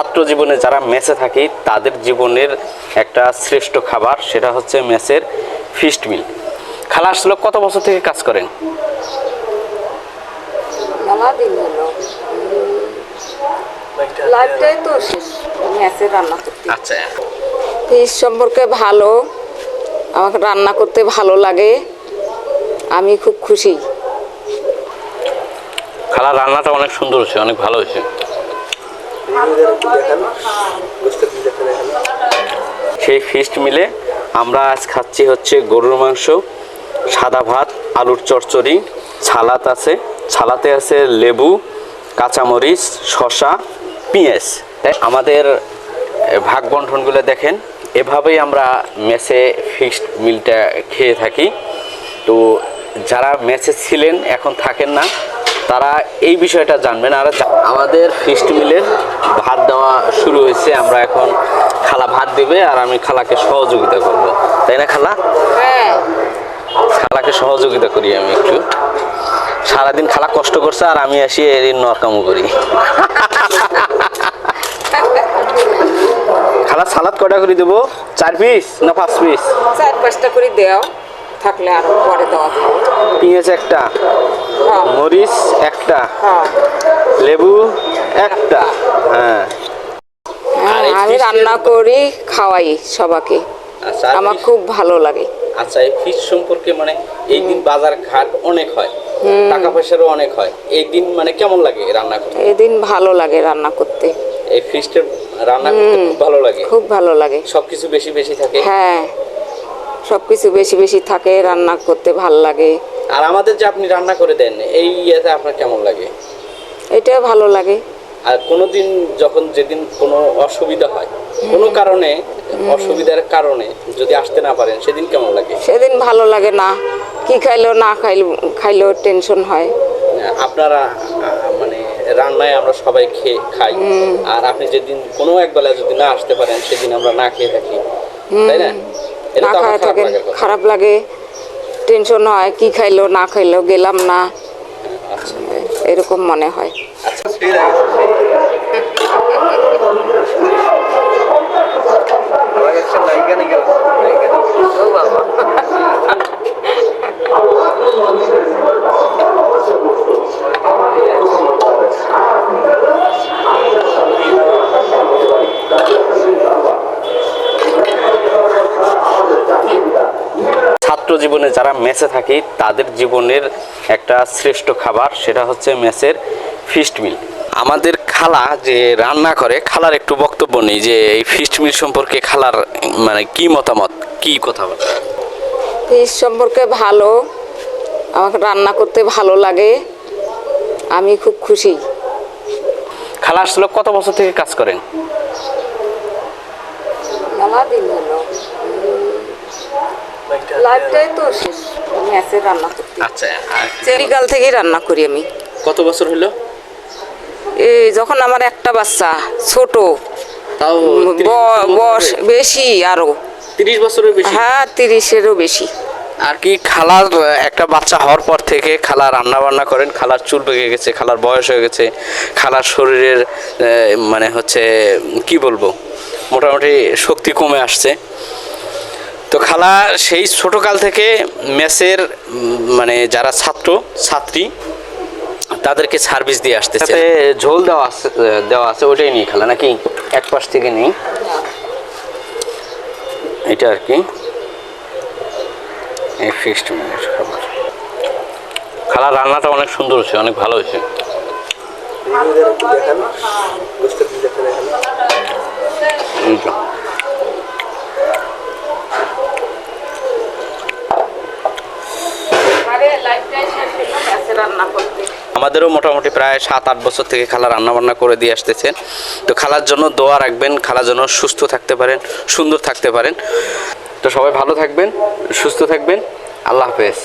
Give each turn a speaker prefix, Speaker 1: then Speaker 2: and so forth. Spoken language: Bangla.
Speaker 1: ছাত্র জীবনে যারা মেসে থাকি তাদের জীবনের একটা শ্রেষ্ঠ খাবার সেটা হচ্ছে মেসের ফিস্ট মিল। খালা আসলে কত বছর থেকে কাজ করেন?
Speaker 2: মেলা দিন হলো। লাইফটাই তো শেষ। মেসে রান্না করতে।
Speaker 1: আচ্ছা।
Speaker 2: ফিশ সম্পর্কে ভালো। আমাকে রান্না করতে ভালো লাগে। আমি খুব খুশি।
Speaker 1: খালা রান্নাটা অনেক সুন্দর হয়েছে অনেক ভালো হয়েছে। সেই ফিস্ট মিলে আমরা আজ খাচ্ছি হচ্ছে গরুর মাংস, সাদা ভাত, আলুর চচ্চড়ি ছালাত আছে। ছালাতে আছে লেবু, কাঁচামরিচ, শসা, পেঁয়াজ। আমাদের ভাগ বন্টনগুলো দেখেন। এভাবেই আমরা মেসে ফিক্সড মিলটা খেয়ে থাকি। তো যারা মেসে ছিলেন, এখন থাকেন না। তারা এই বিষয়টা জানবেন আর আমাদের ফিস্ট মিলের ভাত দেওয়া শুরু হয়েছে আমরা এখন খালা ভাত দেবে আর আমি খালাকে সহযোগিতা করব। তাই না খালা?
Speaker 2: হ্যাঁ।
Speaker 1: খালাকে সহযোগিতা করি আমি একটু। সারাদিন খালা কষ্ট করছে আর আমি আসি এর নরকামো করি। খালা সালাদ কটা করে দেবো? চার পিস না পাঁচ পিস
Speaker 2: চার পাঁচটা করে দেও। থাকলে আরও পরে দেওয়া যাবে
Speaker 1: পেঁয়াজ একটা
Speaker 2: হ্যাঁ।
Speaker 1: মরিচ একটা
Speaker 2: হ্যাঁ।
Speaker 1: লেবু একটা হ্যাঁ। আর
Speaker 2: আমি রান্না করি খাওয়াই সবাইকে
Speaker 1: আচ্ছা
Speaker 2: আমার খুব ভালো লাগে।
Speaker 1: আচ্ছা এই ফিশ সম্পর্কে মানে এই দিন বাজার ঘাট অনেক হয় টাকা পয়সারও অনেক হয় এই দিন মানে কেমন লাগে রান্না করতে?
Speaker 2: এদিন ভালো লাগে রান্না করতে।
Speaker 1: এই ফিশটার রান্না করতে খুব ভালো লাগে।
Speaker 2: খুব ভালো লাগে।
Speaker 1: সবকিছু বেশি বেশি থাকে।
Speaker 2: হ্যাঁ। সব কিছু বেশি বেশি থাকে রান্না করতে ভালো লাগে।
Speaker 1: আর আমাদের যে আপনি রান্না করে দেন এই ইয়েতে আপনার কেমন লাগে?
Speaker 2: এটা ভালো লাগে।
Speaker 1: আর কোনোদিন যখন যেদিন কোনো অসুবিধা হয় কোনো কারণে অসুবিধার কারণে যদি আসতে না পারেন সেদিন কেমন লাগে?
Speaker 2: সেদিন ভালো লাগে না। কি খাইলো না খাইলো খাইলেও টেনশন হয়।
Speaker 1: আপনারা মানে রান্নায় আমরা সবাই খেয়ে খাই। আর আপনি যেদিন কোনো এক বেলা যদি না আসতে পারেন সেদিন আমরা না খেয়ে থাকি। তাই না?
Speaker 2: না
Speaker 1: খাওয়া থাকে
Speaker 2: খায়
Speaker 1: খারাপ
Speaker 2: থাকেন খারাপ লাগে টেনশন হয় কি খাইলো না খাইলো গেলাম না।
Speaker 1: আচ্ছা।
Speaker 2: এরকম মনে হয়।
Speaker 1: ছাত্র জীবনে যারা মেসে থাকি তাদের জীবনের একটা শ্রেষ্ঠ খাবার সেটা হচ্ছে মেসের ফিস্ট মিল। আমাদের খালা যে রান্না করে খালার একটু বক্তব্য নেই যে এই ফিস্ট মিল সম্পর্কে খালার মানে কি মতামত? কি কথা বলে?
Speaker 2: ফিশ সম্পর্কে ভালো আমাকে রান্না করতে ভালো লাগে আমি খুব খুশি।
Speaker 1: খালা আসলে কত বছর থেকে কাজ করেন?
Speaker 2: মেলা দিন হলো। লাইফটাই তো শেষ। মেসে রান্না করতে।
Speaker 1: আচ্ছা
Speaker 2: চেরিকাল থেকে রান্না করি আমি।
Speaker 1: কত বছর হলো?
Speaker 2: এই যখন আমার একটা বাচ্চা ছোট বয়স? বেশি আরও।
Speaker 1: তিরিশ বছরের বেশি?
Speaker 2: হ্যাঁ তিরিশেরও বেশি।
Speaker 1: আর কি খালার একটা বাচ্চা হওয়ার পর থেকে খালা রান্না বান্না করেন খালার চুল পেকে গেছে খালার বয়স হয়ে গেছে খালার শরীরের মানে হচ্ছে কি বলব মোটামুটি শক্তি কমে আসছে। তো খালা, সেই ছোটকাল থেকে মেসের মানে যারা ছাত্র, ছাত্রী, তাদেরকে সার্ভিস দিয়ে আসতেছে। সাথে ঝোল দেওয়া আছে দেওয়া আছে, ওটাই নিয়ে খালা, নাকি? এক পাশ থেকে নেই। এটা আর কি। এই খাবার। খালা, রান্নাটা অনেক সুন্দর হয়েছে, অনেক ভালো হয়েছে। আমাদেরও মোটামুটি প্রায় সাত, আট বছর থেকে খালা রান্না বান্না করে দিয়ে আসতেছেন। তো খালার জন্য দোয়া রাখবেন খালার জন্য সুস্থ থাকতে পারেন, সুন্দর থাকতে পারেন। তো সবাই ভালো থাকবেন, সুস্থ থাকবেন। আল্লাহ হাফেজ।